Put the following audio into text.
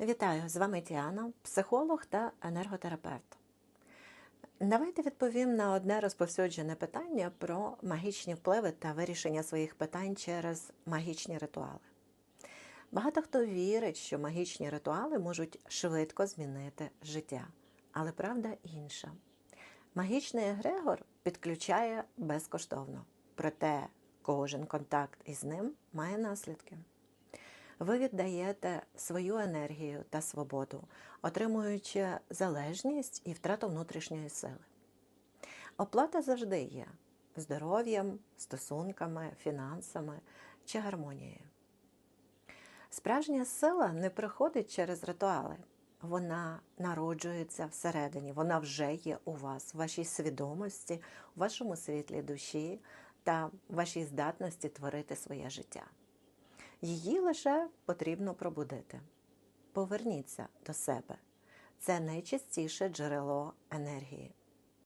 Вітаю, з вами Тіана, психолог та енерготерапевт. Давайте відповім на одне розповсюджене питання про магічні впливи та вирішення своїх питань через магічні ритуали. Багато хто вірить, що магічні ритуали можуть швидко змінити життя, але правда інша. Магічний егрегор підключає безкоштовно, проте кожен контакт із ним має наслідки. Ви віддаєте свою енергію та свободу, отримуючи залежність і втрату внутрішньої сили. Оплата завжди є здоров'ям, стосунками, фінансами чи гармонією. Справжня сила не приходить через ритуали. Вона народжується всередині, вона вже є у вас, в вашій свідомості, у вашому світлі душі та вашій здатності творити своє життя. Її лише потрібно пробудити. Поверніться до себе. Це найчастіше джерело енергії.